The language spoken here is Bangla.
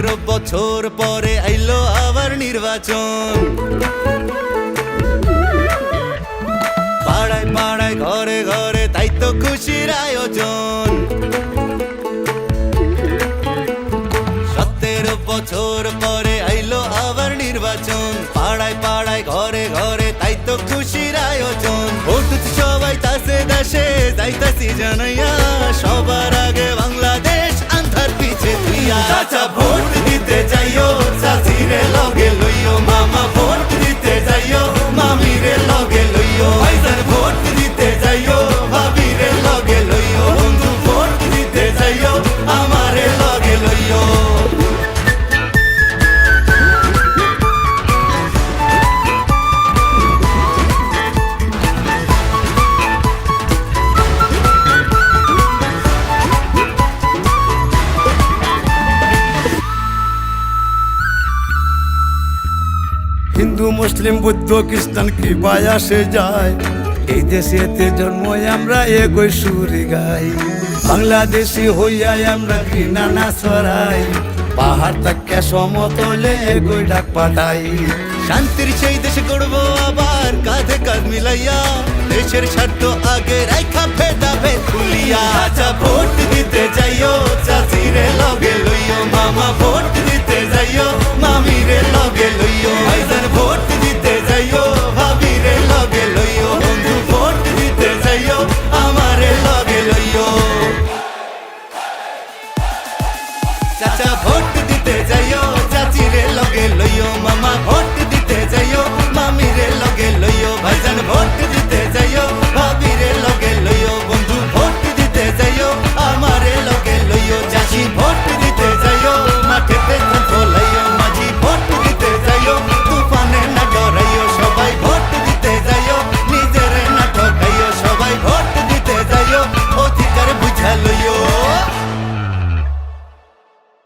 সতেরো বছর পরে আইলো আবার নির্বাচন। পাড়ায় পাড়ায়, ঘরে ঘরে, তাই তো খুশির আয়োজন। সতেরো বছর পরে আইলো আবার নির্বাচন। পাড়ায় পাড়ায়, ঘরে ঘরে, তাই তো খুশির আয়োজন। ভোট সবাই তাসে দেশে যাইতাছি জানাইয়া সবার হিন্দু, মুসলিম, বৌদ্ধ, খ্রিস্টান কি পায় আসে যায়। এই দেশেতে জন্ম আমরা এগোই সুরি গাই। বাংলাদেশি হইয়া আমরা ঘৃণা না ছড়াই। পাহাড় তাকে সমতলে এগোই ডাক পাঠাই। শান্তির সেই দেশে করব আবার, কাঁধে কাঁধ মিলাইয়া। দেশের স্বার্থ আগে রাইখা ফেদা ভেদ খুলিয়া আচ্ছা ভোট চাচা ভোট দিতে যাইও।